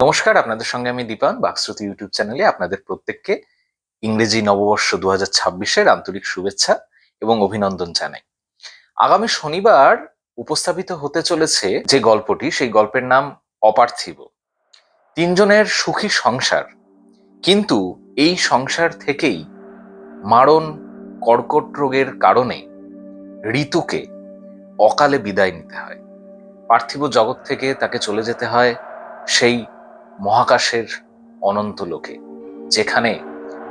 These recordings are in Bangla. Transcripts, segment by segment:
নমস্কার, আপনাদের সঙ্গে আমি দীপান বাকশ্রুতি ইউটিউব চ্যানেলে আপনাদের প্রত্যেককে ইংরেজি নববর্ষ দু হাজার ছাব্বিশের আন্তরিক শুভেচ্ছা এবং অভিনন্দন জানাই। আগামী শনিবার উপস্থাপিত হতে চলেছে যে গল্পটি, সেই গল্পের নাম অপার্থিব। তিনজনের সুখী সংসার, কিন্তু এই সংসার থেকেই মারণ, কর্কট রোগের কারণে ঋতুকে অকালে বিদায় নিতে হয়। পার্থিব জগৎ থেকে তাকে চলে যেতে হয় সেই মহাকাশের অনন্ত লোকে, যেখানে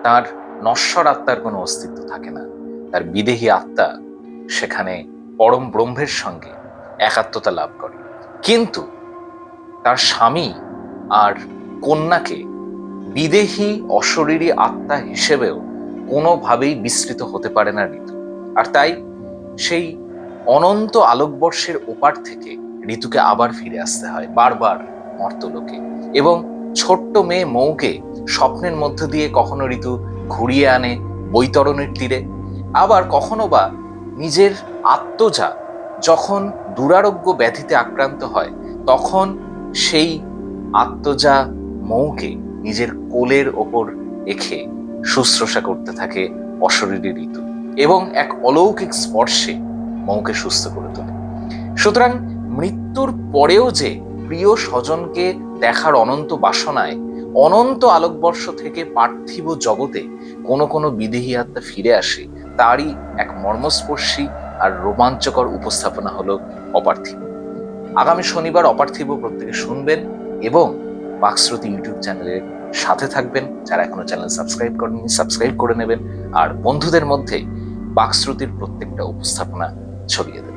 তার নশ্বর আত্মার কোনো অস্তিত্ব থাকে না। তার বিদেহী আত্মা সেখানে পরম ব্রহ্মের সঙ্গে একাত্মতা লাভ করে। কিন্তু তার স্বামী আর কন্যাকে বিদেহী অশরীরী আত্মা হিসেবেও কোনোভাবেই বিস্তৃত হতে পারে না ঋতু। আর তাই সেই অনন্ত আলোকবর্ষের ওপার থেকে ঋতুকে আবার ফিরে আসতে হয়, বারবার মর্তলোকে এবং ছোট্ট মেয়ে মৌকে স্বপ্নের মধ্য দিয়ে কখনো ঋতু ঘুরিয়ে আনে বৈতরণের তীরে। আবার কখনো বা নিজের আত্মজা যখন দুরারোগ্য ব্যাধিতে আক্রান্ত হয়, তখন সেই আত্মজা মৌকে নিজের কোলের ওপর রেখে শুশ্রূষা করতে থাকে অশরীরী ঋতু এবং এক অলৌকিক স্পর্শে মৌকে সুস্থ করে তোলে। সুতরাং মৃত্যুর পরেও যে প্রিয় স্বজনকে দেখার অনন্ত বাসনায়, অনন্ত আলোকবর্ষ থেকে পার্থিব জগতে কোনো কোনো বিদেহী আত্মা ফিরে আসে, তারই এক মর্মস্পর্শী আর রোমাঞ্চকর উপস্থাপনা হলো অপার্থিব আগামী শনিবার অপার্থিব প্রত্যেকে শুনবেন এবং বাকশ্রুতি ইউটিউব চ্যানেলের সাথে থাকবেন, যারা এখনও চ্যানেল সাবস্ক্রাইব করেননি, সাবস্ক্রাইব করে নেবেন, আর বন্ধুদের মধ্যে বাকশ্রুতির প্রত্যেকটা উপস্থাপনা ছড়িয়ে দেবেন।